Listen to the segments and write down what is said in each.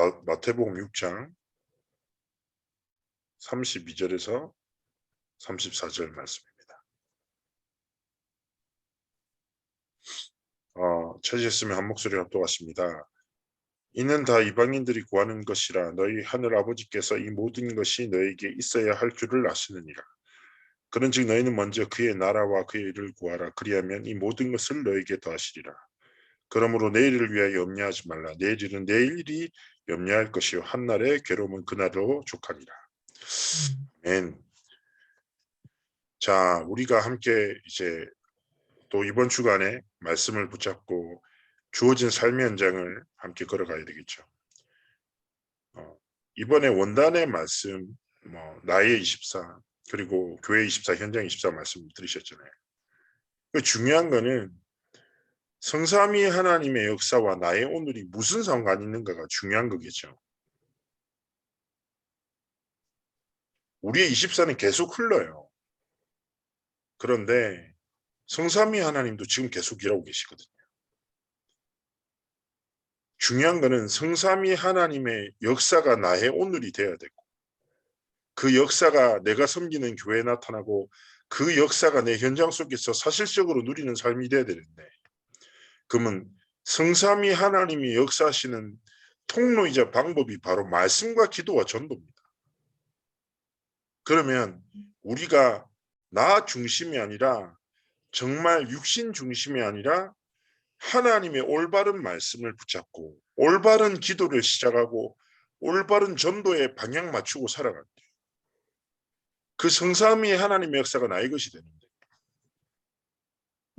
마, 마태복음 6장 32절에서 34절 말씀입니다. 어, 찾으셨으면 한 목소리 합독하십니다. 이는 다 이방인들이 구하는 것이라 너희 하늘 아버지께서 이 모든 것이 너에게 있어야 할 줄을 아시느니라. 그런즉 너희는 먼저 그의 나라와 그의 일을 구하라. 그리하면 이 모든 것을 너에게 더하시리라. 그러므로 내일을 위하여 염려하지 말라. 내일은 내일이 염려할 것이요 한날의 괴로움은 그날로 족하니라. 아멘. 자, 우리가 함께 이제 또 이번 주간에 말씀을 붙잡고 주어진 삶의 현장을 함께 걸어가야 되겠죠. 어, 이번에 원단의 말씀, 뭐 나의 24 그리고 교회 24 현장 24 말씀 들으셨잖아요. 그 중요한 거는 성삼위 하나님의 역사와 나의 오늘이 무슨 상관이 있는가가 중요한 거겠죠. 우리의 24는 계속 흘러요. 그런데 성삼위 하나님도 지금 계속 일하고 계시거든요. 중요한 거는 성삼위 하나님의 역사가 나의 오늘이 돼야 되고 그 역사가 내가 섬기는 교회에 나타나고 그 역사가 내 현장 속에서 사실적으로 누리는 삶이 돼야 되는데 그러면 성삼위 하나님이 역사하시는 통로이자 방법이 바로 말씀과 기도와 전도입니다. 그러면 우리가 나 중심이 아니라 정말 육신 중심이 아니라 하나님의 올바른 말씀을 붙잡고 올바른 기도를 시작하고 올바른 전도에 방향 맞추고 때그 성삼위 하나님의 역사가 나의 것이 되는데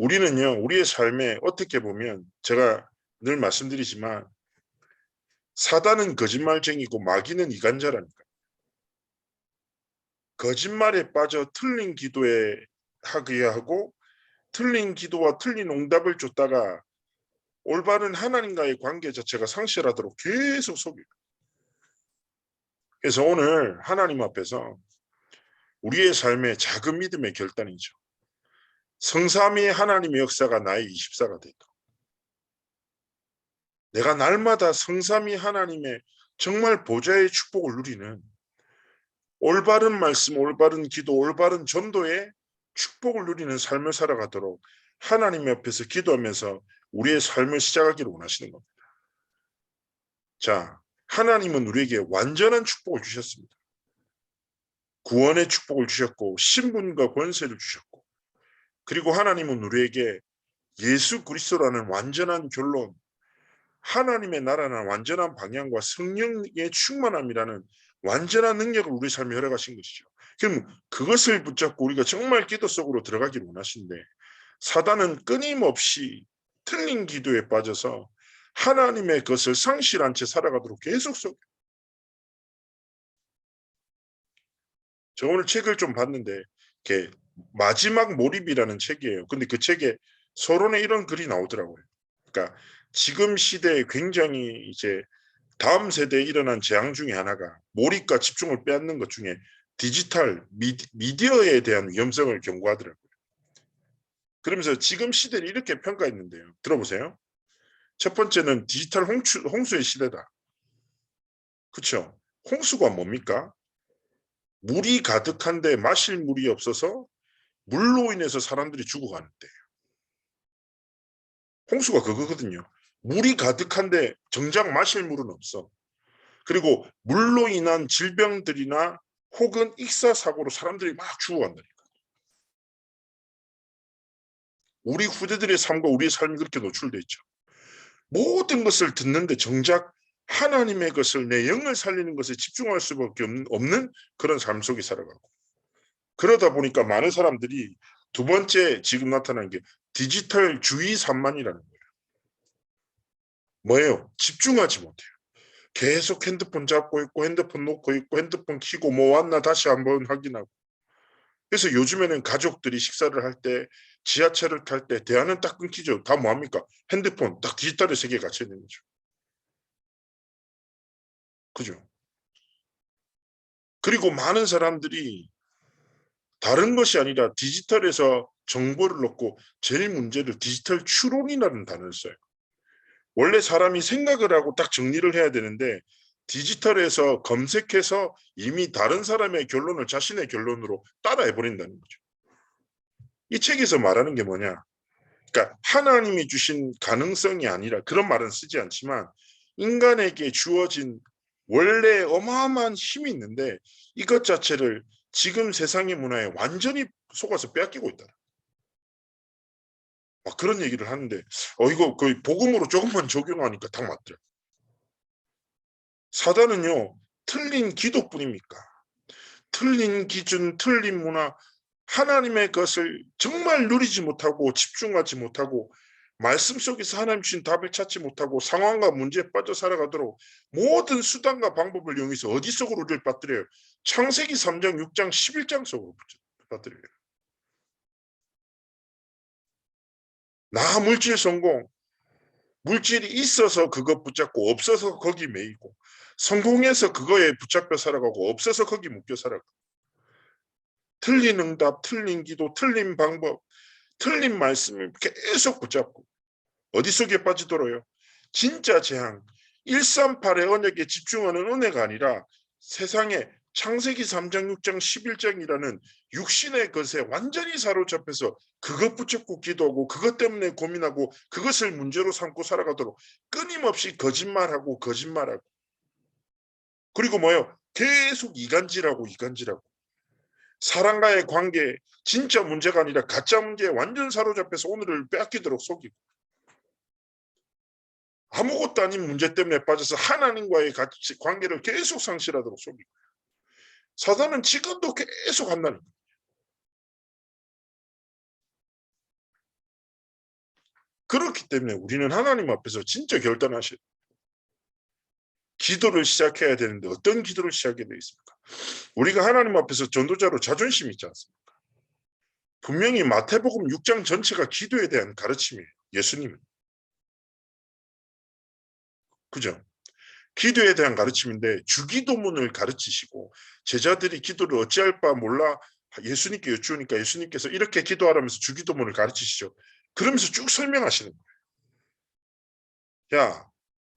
우리는요 우리의 삶에 어떻게 보면 제가 늘 말씀드리지만 사단은 거짓말쟁이고 마귀는 이간자라니까 거짓말에 빠져 틀린 기도에 하게 하고 틀린 기도와 틀린 응답을 줬다가 올바른 하나님과의 관계 자체가 상실하도록 계속 속여요. 그래서 오늘 하나님 앞에서 우리의 삶의 작은 믿음의 결단이죠. 성삼위 하나님의 역사가 나의 24가 되고 내가 날마다 성삼위 하나님의 정말 보좌의 축복을 누리는 올바른 말씀, 올바른 기도, 올바른 전도의 축복을 누리는 삶을 살아가도록 하나님 옆에서 기도하면서 우리의 삶을 시작하기를 원하시는 겁니다. 자, 하나님은 우리에게 완전한 축복을 주셨습니다. 구원의 축복을 주셨고 신분과 권세를 주셨고 그리고 하나님은 우리에게 예수 그리스도라는 완전한 결론 하나님의 나라는 완전한 방향과 성령의 충만함이라는 완전한 능력을 우리 삶에 허락하신 것이죠. 그럼 그것을 붙잡고 우리가 정말 기도 속으로 들어가기를 원하신데 사단은 끊임없이 틀린 기도에 빠져서 하나님의 것을 상실한 채 살아가도록 계속 속. 저 오늘 책을 좀 봤는데 이렇게 마지막 몰입이라는 책이에요. 근데 그 책에 서론에 이런 글이 나오더라고요. 그러니까 지금 시대에 굉장히 이제 다음 세대에 일어난 재앙 중에 하나가 몰입과 집중을 빼앗는 것 중에 디지털 미디, 어에 대한 위험성을 경고하더라고요. 그러면서 지금 시대를 이렇게 평가했는데요. 들어보세요. 첫 번째는 디지털 홍수, 홍수의 시대다. 그렇죠? 홍수가 뭡니까? 물이 가득한데 마실 물이 없어서 물로 인해서 사람들이 죽어가는 데예요. 홍수가 그거거든요. 물이 가득한데 정작 마실 물은 없어. 그리고 물로 인한 질병들이나 혹은 익사 사고로 사람들이 막 죽어간다니까. 우리 후대들의 삶과 우리의 삶이 그렇게 노출돼 있죠. 모든 것을 듣는데 정작 하나님의 것을 내 영을 살리는 것에 집중할 수밖에 없는 그런 삶 속에 살아가고 그러다 보니까 많은 사람들이 두 번째 지금 나타난 게 디지털 주의 산만이라는 거예요. 뭐예요? 집중하지 못해요. 계속 핸드폰 잡고 있고 핸드폰 놓고 있고 핸드폰 키고 뭐 왔나 다시 한번 확인하고 그래서 요즘에는 가족들이 식사를 할 때 지하철을 탈 때 대화는 딱 끊기죠. 다 뭐합니까? 핸드폰 딱 디지털의 세계에 갇혀 있는 거죠. 그죠? 그리고 많은 사람들이 다른 것이 아니라 디지털에서 정보를 얻고 제일 문제를 디지털 추론이라는 단어를 써요. 원래 사람이 생각을 하고 딱 정리를 해야 되는데 디지털에서 검색해서 이미 다른 사람의 결론을 자신의 결론으로 따라해 버린다는 거죠. 이 책에서 말하는 게 뭐냐? 그러니까 하나님이 주신 가능성이 아니라 그런 말은 쓰지 않지만 인간에게 주어진 원래 어마어마한 힘이 있는데 이것 자체를 지금 세상의 문화에 완전히 속아서 빼앗기고 있다. 막 그런 얘기를 하는데 어 이거 거의 복음으로 조금만 적용하니까 딱 맞더라. 사단은요 틀린 기도뿐입니까? 틀린 기준, 틀린 문화, 하나님의 것을 정말 누리지 못하고 집중하지 못하고 말씀 속에서 하나님 주신 답을 찾지 못하고 상황과 문제에 빠져 살아가도록 모든 수단과 방법을 이용해서 어디 속으로 우리를 빠뜨려요? 창세기 3장, 6장, 11장 속으로 빠뜨려요. 나 물질 성공, 물질이 있어서 그거 붙잡고 없어서 거기 매이고 성공해서 그거에 붙잡혀 살아가고 없어서 거기 묶여 살아가고 틀린 응답, 틀린 기도, 틀린 방법, 틀린 말씀을 계속 붙잡고 어디 속에 빠지더라요? 진짜 재앙, 138의 언약에 집중하는 은혜가 아니라 세상에 창세기 3장, 6장, 11장이라는 육신의 것에 완전히 사로잡혀서 그것 붙잡고 기도하고 그것 때문에 고민하고 그것을 문제로 삼고 살아가도록 끊임없이 거짓말하고 거짓말하고 그리고 뭐요? 계속 이간질하고 이간질하고 사랑과의 관계 진짜 문제가 아니라 가짜 문제에 완전 사로잡혀서 오늘을 빼앗기도록 속이고 아무것도 아닌 문제 때문에 빠져서 하나님과의 같이 관계를 계속 상실하도록 속이고 사단은 지금도 계속 한다는 거예요. 그렇기 때문에 우리는 하나님 앞에서 진짜 결단하셔야 돼요. 기도를 시작해야 되는데 어떤 기도를 시작해야 되겠습니까? 우리가 하나님 앞에서 전도자로 자존심 있지 않습니까? 분명히 마태복음 6장 전체가 기도에 대한 가르침이에요. 예수님은. 그죠? 기도에 대한 가르침인데 주기도문을 가르치시고 제자들이 기도를 어찌할 바 몰라 예수님께 여쭈니까 예수님께서 이렇게 기도하라면서 주기도문을 가르치시죠. 그러면서 쭉 설명하시는 거예요. 야,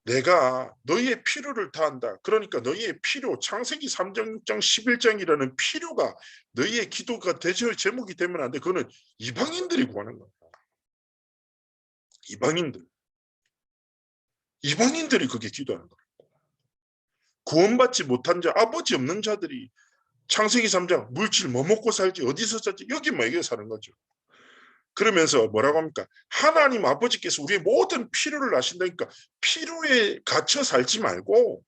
내가 너희의 필요를 다한다. 그러니까 너희의 필요, 창세기 3장, 6장, 11장이라는 필요가 너희의 기도가 대절 제목이 되면 안 돼. 그거는 이방인들이 구하는 거야. 이방인들. 이방인들이 그게 기도하는 거야. 구원받지 못한 자, 아버지 없는 자들이 창세기 3장 물질 뭐 먹고 살지 어디서 살지 여기 먹여 사는 거죠. 그러면서 뭐라고 합니까? 하나님 아버지께서 우리의 모든 필요를 아신다니까 필요에 갇혀 살지 말고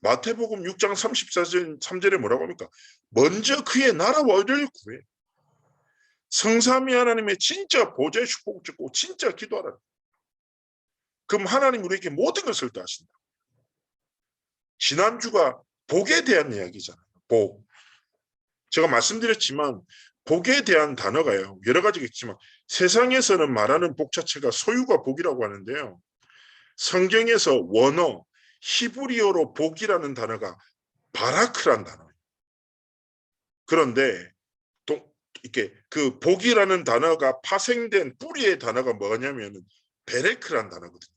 마태복음 6장 34절 3절에 뭐라고 합니까? 먼저 그의 나라와 의를 구해. 성삼위 하나님의 진짜 보좌의 축복을 듣고 진짜 기도하라. 그럼 하나님 우리에게 모든 것을 다 하신다. 지난주가 복에 대한 이야기잖아요. 복. 제가 말씀드렸지만 복에 대한 단어가요. 여러 가지가 있지만 세상에서는 말하는 복 자체가 소유가 복이라고 하는데요. 성경에서 원어 히브리어로 복이라는 단어가 바라크란 단어예요. 그런데 또 이렇게 그 복이라는 단어가 파생된 뿌리의 단어가 뭐냐면은 베레크란 단어거든요.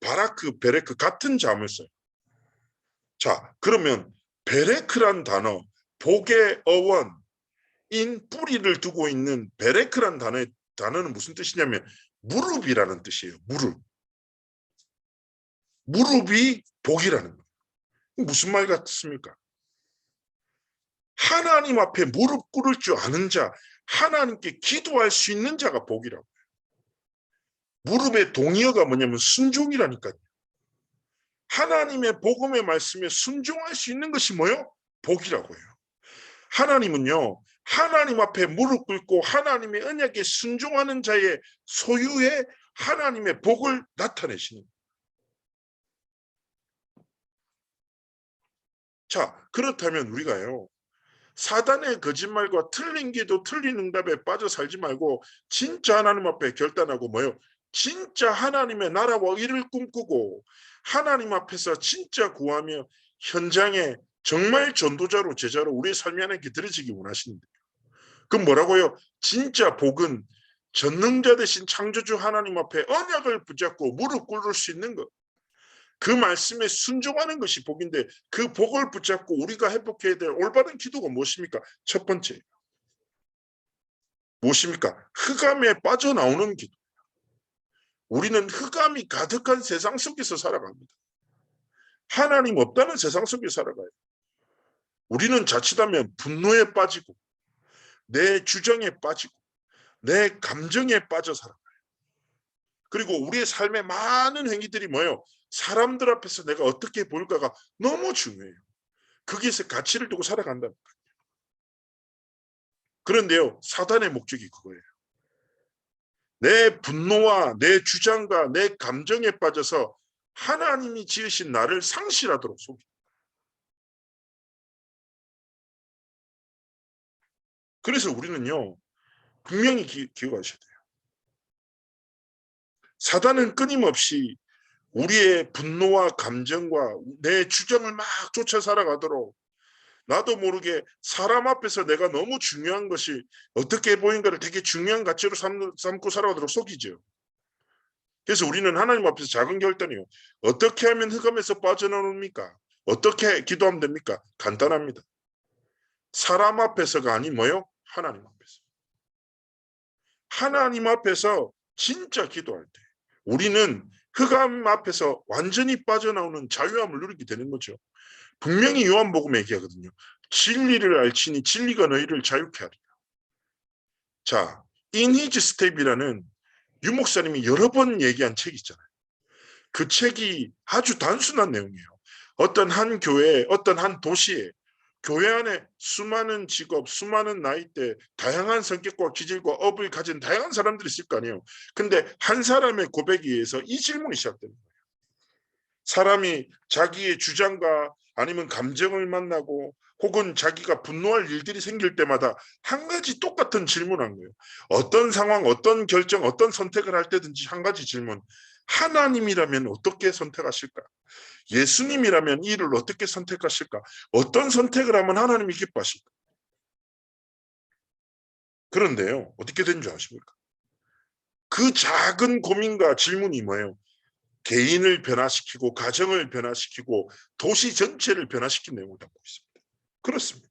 바라크, 베레크 같은 잠을 써요. 자, 그러면 베레크란 단어, 복의 어원, 인 뿌리를 두고 있는 베레크란 단어의 단어는 무슨 뜻이냐면 무릎이라는 뜻이에요. 무릎. 무릎이 복이라는 거예요. 무슨 말 같습니까? 하나님 앞에 무릎 꿇을 줄 아는 자, 하나님께 기도할 수 있는 자가 복이라고. 무릎의 동의어가 뭐냐면 순종이라니까요. 하나님의 복음의 말씀에 순종할 수 있는 것이 뭐요? 복이라고 해요. 하나님은요, 하나님 앞에 무릎 꿇고 하나님의 언약에 순종하는 자의 소유의 하나님의 복을 나타내시는 자, 그렇다면 우리가요. 사단의 거짓말과 틀린 기도, 틀린 응답에 빠져 살지 말고 진짜 하나님 앞에 결단하고 뭐요? 진짜 하나님의 나라와 일을 꿈꾸고 하나님 앞에서 진짜 구하며 현장에 정말 전도자로 제자로 우리의 삶이 하나님께 드려지기 원하시는데 그럼 뭐라고요? 진짜 복은 전능자 대신 창조주 하나님 앞에 언약을 붙잡고 무릎 꿇을 수 있는 것. 그 말씀에 순종하는 것이 복인데 그 복을 붙잡고 우리가 회복해야 될 올바른 기도가 무엇입니까? 첫 번째 무엇입니까? 흑암에 빠져나오는 기도. 우리는 흑암이 가득한 세상 속에서 살아갑니다. 하나님 없다는 세상 속에 살아가요. 우리는 자칫하면 분노에 빠지고 내 주장에 빠지고 내 감정에 빠져 살아가요. 그리고 우리의 삶의 많은 행위들이 뭐예요? 사람들 앞에서 내가 어떻게 보일까가 너무 중요해요. 거기에서 가치를 두고 살아간다. 그런데요, 사단의 목적이 그거예요. 내 분노와 내 주장과 내 감정에 빠져서 하나님이 지으신 나를 상실하도록 속이. 그래서 우리는요, 분명히 기, 기억하셔야 돼요. 사단은 끊임없이 우리의 분노와 감정과 내 주장을 막 쫓아 살아가도록 나도 모르게 사람 앞에서 내가 너무 중요한 것이 어떻게 보인가를 되게 중요한 가치로 삼, 삼고 살아가도록 속이죠. 그래서 우리는 하나님 앞에서 작은 결단이요. 어떻게 하면 흑암에서 빠져나옵니까? 어떻게 기도하면 됩니까? 간단합니다. 사람 앞에서가 아닌 뭐요? 하나님 앞에서. 하나님 앞에서 진짜 기도할 때 우리는 흑암 앞에서 완전히 빠져나오는 자유함을 누리게 되는 거죠. 분명히 요한복음에 얘기하거든요. 진리를 알지니 진리가 너희를 자유케 하리라. 자, In His Step이라는 유 목사님이 여러 번 얘기한 책이 있잖아요. 그 책이 아주 단순한 내용이에요. 어떤 한 교회, 어떤 한 도시에 교회 안에 수많은 직업, 수많은 나이대, 다양한 성격과 기질과 업을 가진 다양한 사람들이 있을 거 아니에요. 근데 한 사람의 고백에 의해서 이 질문이 시작되는 거예요. 사람이 자기의 주장과 아니면 감정을 만나고 혹은 자기가 분노할 일들이 생길 때마다 한 가지 똑같은 질문한 거예요. 어떤 상황, 어떤 결정, 어떤 선택을 할 때든지 한 가지 질문. 하나님이라면 어떻게 선택하실까? 예수님이라면 이를 어떻게 선택하실까? 어떤 선택을 하면 하나님이 기뻐하실까? 그런데요, 어떻게 된 줄 아십니까? 그 작은 고민과 질문이 뭐예요? 개인을 변화시키고 가정을 변화시키고 도시 전체를 변화시킨 내용을 담고 있습니다. 그렇습니다.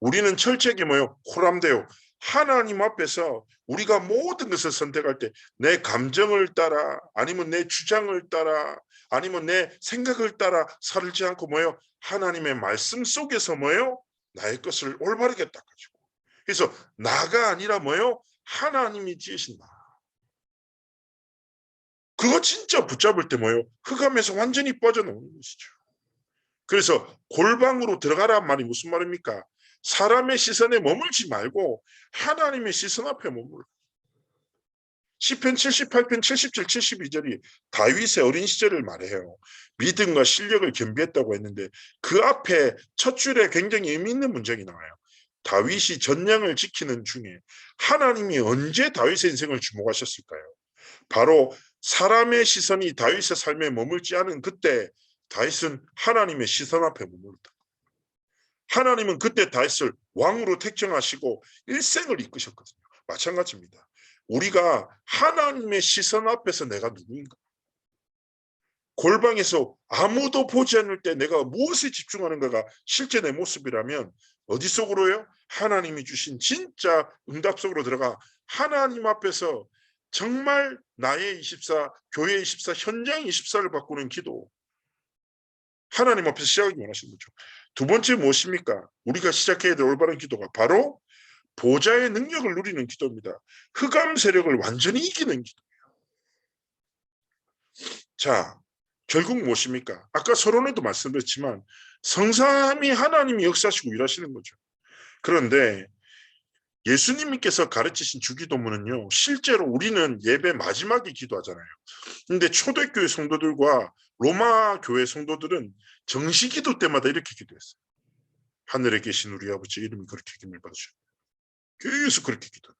우리는 철저하게 뭐요? 호람되어 하나님 앞에서 우리가 모든 것을 선택할 때 내 감정을 따라 아니면 내 주장을 따라 아니면 내 생각을 따라 살지 않고 뭐요? 하나님의 말씀 속에서 뭐요? 나의 것을 올바르게 닦아주고 그래서 나가 아니라 뭐요? 하나님이 지으신 나. 그거 진짜 붙잡을 때 뭐예요? 흑암에서 완전히 빠져나오는 것이죠. 그래서 골방으로 들어가란 말이 무슨 말입니까? 사람의 시선에 머물지 말고 하나님의 시선 앞에 머물러. 시편 78편 77, 72절이 다윗의 어린 시절을 말해요. 믿음과 실력을 겸비했다고 했는데 그 앞에 첫 줄에 굉장히 의미 있는 문장이 나와요. 다윗이 전량을 지키는 중에 하나님이 언제 다윗의 인생을 주목하셨을까요? 바로 사람의 시선이 다윗의 삶에 머물지 않은 그때 다윗은 하나님의 시선 앞에 머물렀다. 하나님은 그때 다윗을 왕으로 택정하시고 일생을 이끄셨거든요. 마찬가지입니다. 우리가 하나님의 시선 앞에서 내가 누구인가? 골방에서 아무도 보지 않을 때 내가 무엇에 집중하는가가 실제 내 모습이라면 어디 속으로요? 하나님이 주신 진짜 응답 속으로 들어가 하나님 앞에서 정말 나의 24, 교회 24, 현장 24를 바꾸는 기도. 하나님 앞에서 시작하기 원하시는 거죠. 두 번째 무엇입니까? 우리가 시작해야 될 올바른 기도가 바로 보좌의 능력을 누리는 기도입니다. 흑암 세력을 완전히 이기는 기도예요. 자, 결국 무엇입니까? 아까 서론에도 말씀드렸지만 성삼이 하나님이 역사하시고 일하시는 거죠. 그런데 예수님께서 가르치신 주기도문은요, 실제로 우리는 예배 마지막에 기도하잖아요. 근데 초대교회 성도들과 로마 교회 성도들은 정시 기도 때마다 이렇게 기도했어요. 하늘에 계신 우리 아버지 이름이 그렇게 기을 받으셔. 계속 그렇게 기도.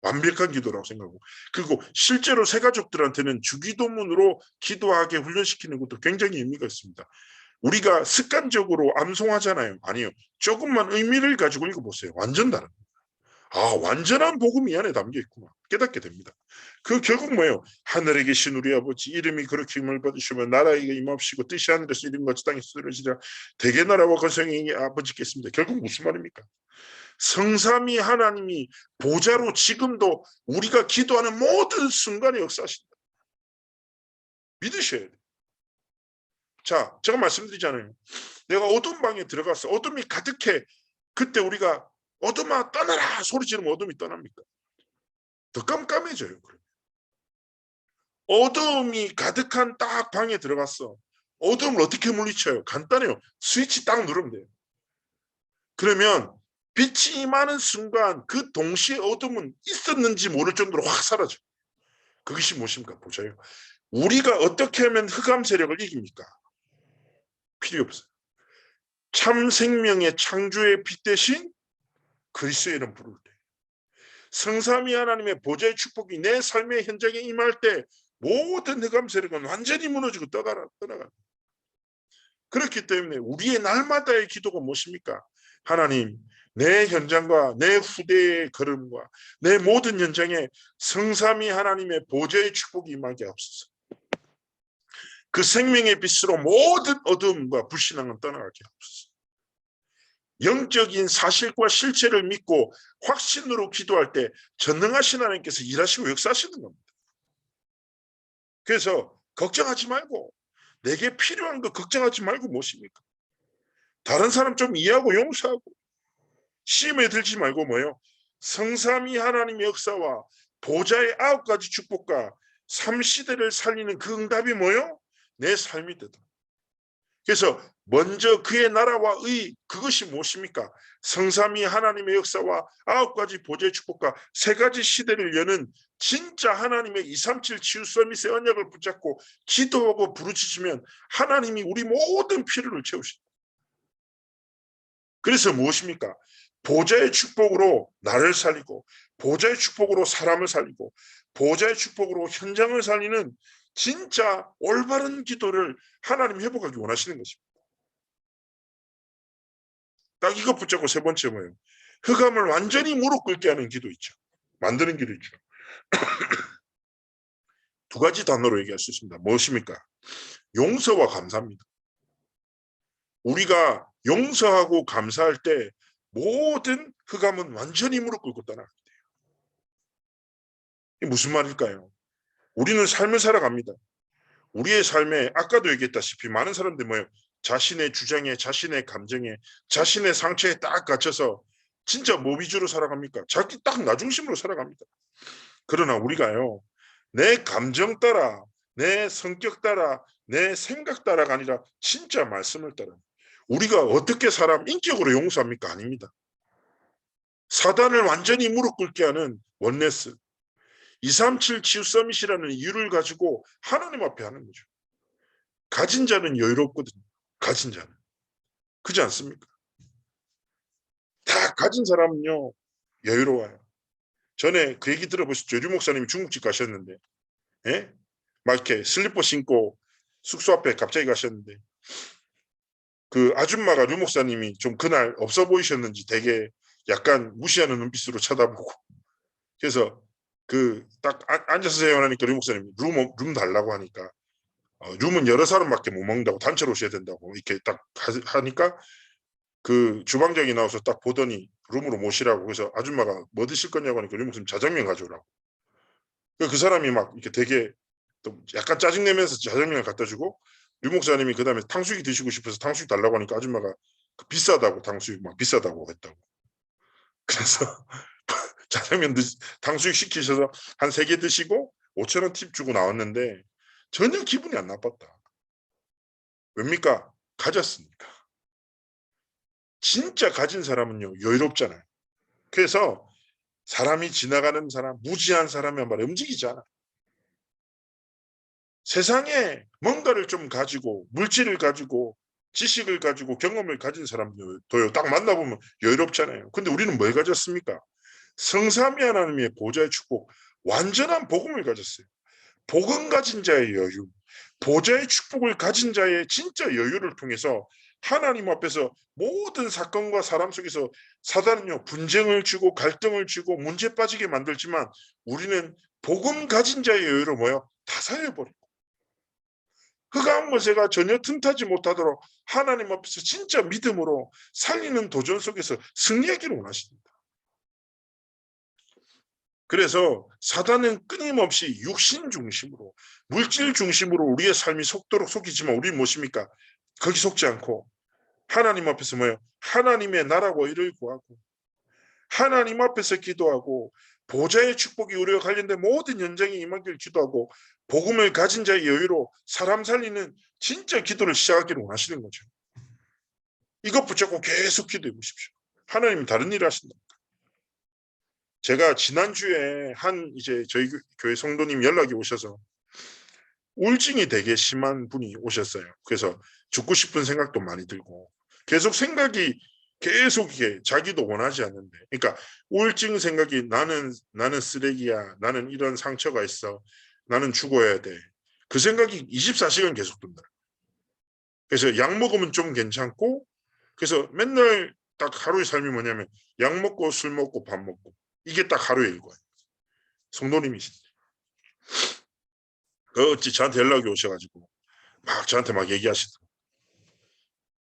완벽한 기도라고 생각하고 그리고 실제로 새 가족들한테는 주기도문으로 기도하게 훈련시키는 것도 굉장히 의미가 있습니다. 우리가 습관적으로 암송하잖아요. 아니요. 조금만 의미를 가지고 읽어보세요. 완전 다릅니다. 아 완전한 복음이 이 안에 담겨 있구나 깨닫게 됩니다. 그 결국 뭐예요? 하늘에 계신 우리 아버지 이름이 그렇게 힘을 받으시면 나라에게 임합시고 뜻이 하늘에서 이룬 같이 땅에서 이루어지라 대개 나라와 건성이 아버지께 있습니다. 결국 무슨 말입니까? 성삼이 하나님이 보좌로 지금도 우리가 기도하는 모든 순간에 역사하신다. 믿으셔야 돼요. 자, 제가 말씀드리잖아요. 내가 어두운 방에 들어갔어. 어둠이 가득해. 그때 우리가 어둠아 떠나라 소리 지르면 어둠이 떠납니까? 더 깜깜해져요. 어둠이 가득한 딱 방에 들어갔어. 어둠을 어떻게 물리쳐요? 간단해요. 스위치 딱 누르면 돼요. 그러면 빛이 임하는 순간 그 동시에 어둠은 있었는지 모를 정도로 확 사라져. 그것이 무엇입니까? 보자요. 우리가 어떻게 하면 흑암 세력을 이깁니까? 필요 없어요. 참 생명의 창조의 빛 대신 그리스도의 이름 부를 때. 성삼위 하나님의 보좌의 축복이 내 삶의 현장에 임할 때 모든 흑암 세력은 완전히 무너지고 떠나가, 떠나가. 그렇기 때문에 우리의 날마다의 기도가 무엇입니까? 하나님, 내 현장과 내 후대의 걸음과 내 모든 현장에 성삼위 하나님의 보좌의 축복이 임하게 하옵소서. 그 생명의 빛으로 모든 어둠과 불신앙은 떠나가게 하옵소서. 영적인 사실과 실체를 믿고 확신으로 기도할 때 전능하신 하나님께서 일하시고 역사하시는 겁니다. 그래서 걱정하지 말고 내게 필요한 거 걱정하지 말고 무엇입니까? 다른 사람 좀 이해하고 용서하고 시험에 들지 말고 뭐요? 성삼위 하나님의 역사와 보좌의 아홉 가지 축복과 삼시대를 살리는 그 응답이 뭐요? 내 삶이 되다. 그래서 먼저 그의 나라와 의 그것이 무엇입니까? 성삼위 하나님의 역사와 아홉 가지 보좌의 축복과 세 가지 시대를 여는 진짜 하나님의 237 치유 서밋의 언약을 붙잡고 기도하고 부르짖으면 하나님이 우리 모든 필요를 채우신다. 그래서 무엇입니까? 보좌의 축복으로 나를 살리고 보좌의 축복으로 사람을 살리고 보좌의 축복으로 현장을 살리는 진짜 올바른 기도를 하나님 회복하기 원하시는 것입니다. 딱 이거 붙잡고 세 번째 뭐예요? 흑암을 완전히 무릎 꿇게 하는 기도 있죠. 만드는 기도 있죠. 두 가지 단어로 얘기할 수 있습니다. 무엇입니까? 용서와 감사입니다. 우리가 용서하고 감사할 때 모든 흑암은 완전히 무릎 꿇고 떠나게 돼요. 무슨 말일까요? 우리는 삶을 살아갑니다. 우리의 삶에 아까도 얘기했다시피 많은 사람들이 뭐예요? 자신의 주장에 자신의 감정에 자신의 상처에 딱 갇혀서 진짜 뭐 위주로 살아갑니까? 자기 딱 나 중심으로 살아갑니다. 그러나 우리가요. 내 감정 따라 내 성격 따라 내 생각 따라가 아니라 진짜 말씀을 따라 우리가 어떻게 사람 인격으로 용서합니까? 아닙니다. 사단을 완전히 무릎 꿇게 하는 원네스 237 치유 서밋이라는 이유를 가지고 하나님 앞에 하는 거죠. 가진 자는 여유롭거든요. 가진 자는. 그지 않습니까? 다 가진 사람은요, 여유로워요. 전에 그 얘기 들어보셨죠? 류 목사님이 중국집 가셨는데, 예? 막 이렇게 슬리퍼 신고 숙소 앞에 갑자기 가셨는데, 그 아줌마가 류 목사님이 좀 그날 없어 보이셨는지 되게 약간 무시하는 눈빛으로 쳐다보고, 그래서 그 딱 앉아서 세요 하니까 류 목사님이 룸, 룸 달라고 하니까 어, 룸은 여러 사람밖에 못 먹는다고 단체로 오셔야 된다고 이렇게 딱 하니까 그 주방장이 나와서 딱 보더니 룸으로 모시라고. 그래서 아줌마가 뭐 드실 거냐고 하니까 류 목사님 자장면 가져오라고. 그 사람이 막 이렇게 되게 또 약간 짜증내면서 자장면을 갖다 주고 류 목사님이 그 다음에 탕수육이 드시고 싶어서 탕수육 달라고 하니까 아줌마가 그 비싸다고 탕수육 막 비싸다고 했다고 그래서 짜장면 드 탕수육 시키셔서 한 세 개 드시고 5천 원 팁 주고 나왔는데 전혀 기분이 안 나빴다. 왜입니까? 가졌으니까. 진짜 가진 사람은요 여유롭잖아요. 그래서 사람이 지나가는 사람, 무지한 사람이 말 움직이지 않아. 세상에 뭔가를 좀 가지고 물질을 가지고 지식을 가지고 경험을 가진 사람도요 딱 만나보면 여유롭잖아요. 근데 우리는 뭘 가졌습니까? 성삼위 하나님의 보좌의 축복, 완전한 복음을 가졌어요. 복음 가진 자의 여유, 보좌의 축복을 가진 자의 진짜 여유를 통해서 하나님 앞에서 모든 사건과 사람 속에서 사단은요 분쟁을 주고 갈등을 주고 문제 빠지게 만들지만 우리는 복음 가진 자의 여유로 뭐요 다 살려버리고 흑암 것에가 전혀 틈타지 못하도록 하나님 앞에서 진짜 믿음으로 살리는 도전 속에서 승리하기를 원하십니다. 그래서 사단은 끊임없이 육신 중심으로 물질 중심으로 우리의 삶이 속도록 속이지만 우리 무엇입니까? 거기 속지 않고 하나님 앞에서 뭐예요? 하나님의 나라고 일을 구하고 하나님 앞에서 기도하고 보좌의 축복이 우리와 관련된 모든 현장에 임하기를 기도하고 복음을 가진 자의 여유로 사람 살리는 진짜 기도를 시작하기를 원하시는 거죠. 이것 붙잡고 계속 기도해 보십시오. 하나님 다른 일을 하신다. 제가 지난주에 한 이제 저희 교회 성도님 연락이 오셔서 우울증이 되게 심한 분이 오셨어요. 그래서 죽고 싶은 생각도 많이 들고 계속 생각이 계속 이게 자기도 원하지 않는데. 그러니까 우울증 생각이 나는 나는 쓰레기야 나는 이런 상처가 있어 나는 죽어야 돼. 그 생각이 24시간 계속 든다. 그래서 약 먹으면 좀 괜찮고 그래서 맨날 딱 하루의 삶이 뭐냐면 약 먹고 술 먹고 밥 먹고 이게 딱 하루의 일과예요. 성도님이신데 그 어찌 저한테 연락이 오셔가지고 막 저한테 막 얘기하시더라고요.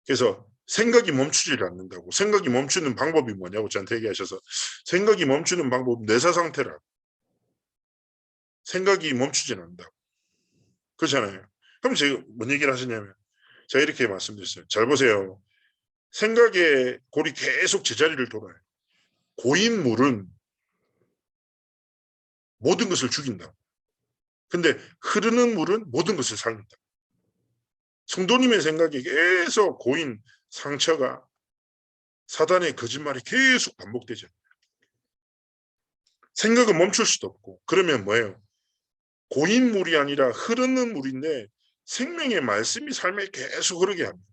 그래서 생각이 멈추질 않는다고. 생각이 멈추는 방법이 뭐냐고 저한테 얘기하셔서 생각이 멈추는 방법은 뇌사 상태라고. 생각이 멈추질 않는다고. 그렇잖아요. 그럼 제가 뭔 얘기를 하시냐면 제가 이렇게 말씀드렸어요. 잘 보세요. 생각의 골이 계속 제자리를 돌아요. 고인 물은 모든 것을 죽인다. 근데 흐르는 물은 모든 것을 살린다. 성도님의 생각이 계속 고인 상처가 사단의 거짓말이 계속 반복되죠. 생각은 멈출 수도 없고 그러면 뭐예요? 고인 물이 아니라 흐르는 물인데 생명의 말씀이 삶에 계속 흐르게 합니다.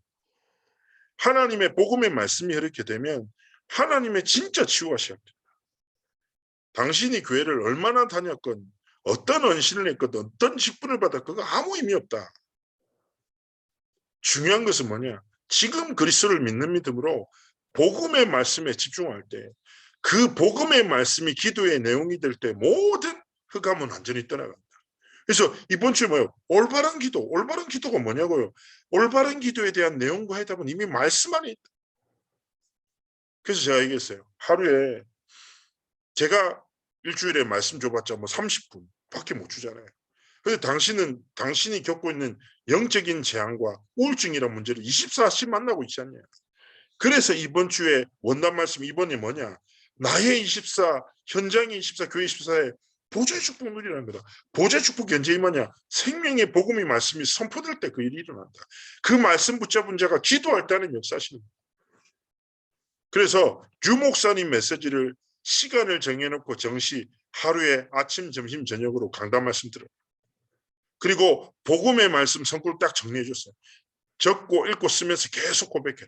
하나님의 복음의 말씀이 흐르게 되면 하나님의 진짜 치유가 시작됩니다. 당신이 교회를 얼마나 다녔건 어떤 언신을 했건 어떤 직분을 받았건 아무 의미 없다. 중요한 것은 뭐냐? 지금 그리스도를 믿는 믿음으로 복음의 말씀에 집중할 때 그 복음의 말씀이 기도의 내용이 될 때 모든 흑암은 완전히 떠나간다. 그래서 이번 주에 뭐요? 올바른 기도. 올바른 기도가 뭐냐고요? 올바른 기도에 대한 내용과 해답은 이미 말씀 안에 있다. 그래서 제가 얘기했어요. 하루에 제가 일주일에 말씀 줘봤자 뭐 30분 밖에 못 주잖아요. 근데 당신은 당신이 겪고 있는 영적인 재앙과 우울증이라는 문제를 24시 만나고 있지 않냐. 그래서 이번 주에 원단 말씀 이번에 뭐냐. 나의 24, 현장의 24, 교회 24에 보좌의 축복 누리라는 거다. 보좌의 축복이 언제 임하냐. 생명의 복음의 말씀이 선포될 때 그 일이 일어난다. 그 말씀 붙잡은 자가 기도할 때는 역사하시는 거다. 그래서 주 목사님 메시지를 시간을 정해놓고 정시 하루에 아침, 점심, 저녁으로 강단 말씀 들어요. 그리고 복음의 말씀 성구를 딱 정리해 줬어요. 적고 읽고 쓰면서 계속 고백해라.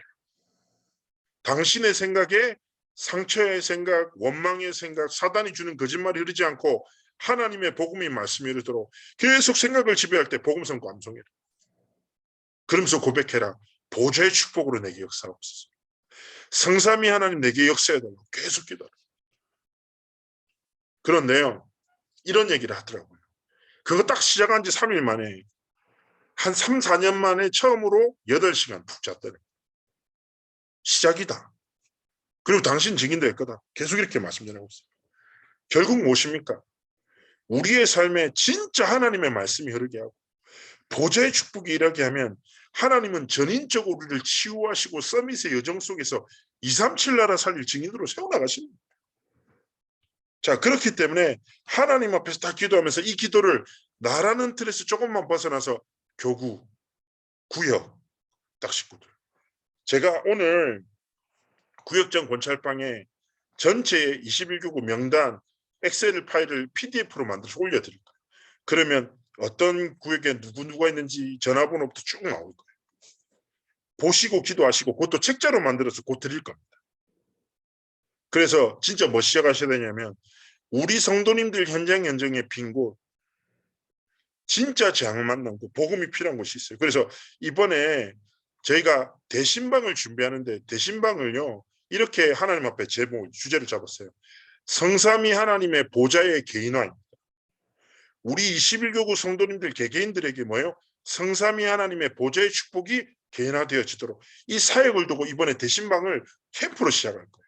당신의 생각에 상처의 생각, 원망의 생각, 사단이 주는 거짓말이 흐르지 않고 하나님의 복음의 말씀이 흐르도록 계속 생각을 지배할 때 복음 성구 암송해라. 그러면서 고백해라. 보좌의 축복으로 내게 역사옵소서. 성삼이 하나님 내게 역사해달라고 계속 기도하라. 그런데요. 이런 얘기를 하더라고요. 그거 딱 시작한 지 3일 만에 한 3, 4년 만에 처음으로 8시간 푹 잤더래. 시작이다. 그리고 당신 증인될 거다. 계속 이렇게 말씀드리고 있어요. 결국 무엇입니까? 우리의 삶에 진짜 하나님의 말씀이 흐르게 하고 보좌의 축복이 일하게 하면 하나님은 전인적으로 우리를 치유하시고 서밋의 여정 속에서 2, 3, 7 나라 살릴 증인으로 세워나가십니다. 자 그렇기 때문에 하나님 앞에서 다 기도하면서 이 기도를 나라는 틀에서 조금만 벗어나서 교구, 구역, 딱 식구들. 제가 오늘 구역장 권찰방에 전체 21교구 명단 엑셀 파일을 PDF로 만들어서 올려드릴 거예요. 그러면 어떤 구역에 누구 누가 있는지 전화번호부터 쭉 나올 거예요. 보시고 기도하시고 그것도 책자로 만들어서 곧 드릴 겁니다. 그래서 진짜 뭐 시작하셔야 되냐면 우리 성도님들 현장 현장에 빈곳 진짜 재앙을 만난 곳 복음이 필요한 곳이 있어요. 그래서 이번에 저희가 대신방을 준비하는데 대신방을요 이렇게 하나님 앞에 제목 주제를 잡았어요. 성삼위 하나님의 보좌의 개인화입니다. 우리 21교구 성도님들 개개인들에게 뭐예요? 성삼위 하나님의 보좌의 축복이 개인화되어지도록 이 사역을 두고 이번에 대신방을 캠프로 시작할 거예요.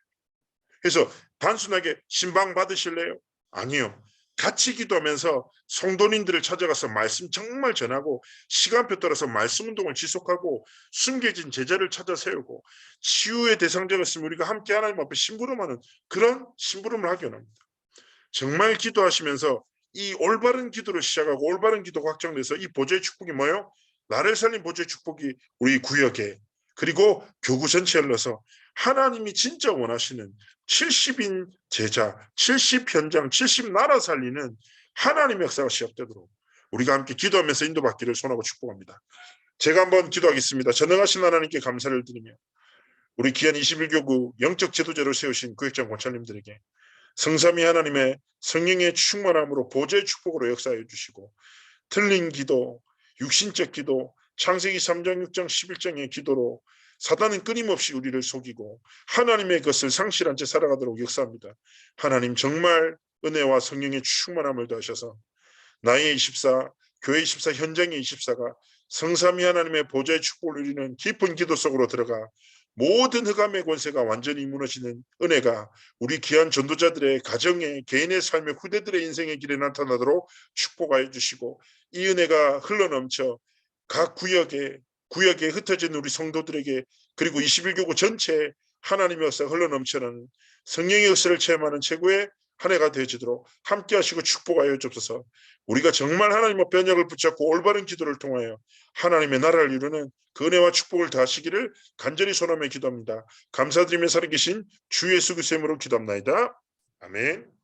그래서 단순하게 신방 받으실래요? 아니요. 같이 기도하면서 성도님들을 찾아가서 말씀 정말 전하고 시간표 따라서 말씀 운동을 지속하고 숨겨진 제자를 찾아 세우고 치유의 대상자였으면 우리가 함께 하나님 앞에 심부름하는 그런 심부름을 하기 원합니다. 정말 기도하시면서 이 올바른 기도를 시작하고 올바른 기도가 확정돼서 이 보좌의 축복이 뭐예요? 나를 살린 보좌의 축복이 우리 구역에 그리고 교구 전체에 흘러서 하나님이 진짜 원하시는 70인 제자, 70 현장, 70 나라 살리는 하나님의 역사가 시작되도록 우리가 함께 기도하면서 인도받기를 소원하고 축복합니다. 제가 한번 기도하겠습니다. 전능하신 하나님께 감사를 드리며 우리 기한 21교구 영적 제도제를 세우신 구역장 권찰님들에게 성삼위 하나님의 성령의 충만함으로 보좌의 축복으로 역사해 주시고 틀린 기도, 육신적 기도, 창세기 3장, 6장, 11장의 기도로 사단은 끊임없이 우리를 속이고 하나님의 것을 상실한 채 살아가도록 역사합니다. 하나님 정말 은혜와 성령의 충만함을 더하셔서 나의 24, 교회 24, 현장의 24가 성삼위 하나님의 보좌의 축복을 누리는 깊은 기도 속으로 들어가 모든 흑암의 권세가 완전히 무너지는 은혜가 우리 귀한 전도자들의 가정의 개인의 삶의 후대들의 인생의 길에 나타나도록 축복하여 주시고 이 은혜가 흘러넘쳐 각 구역에 구역에 흩어진 우리 성도들에게 그리고 21교구 전체에 하나님의 역사가 흘러넘치는 성령의 역사를 체험하는 최고의 한 해가 되어지도록 함께 하시고 축복하여 주옵소서 우리가 정말 하나님 앞에 언약을 붙잡고 올바른 기도를 통하여 하나님의 나라를 이루는 그 은혜와 축복을 다하시기를 간절히 소원하며 기도합니다. 감사드리며 살아계신 주 예수 그리스도의 이름으로 기도합나이다. 아멘.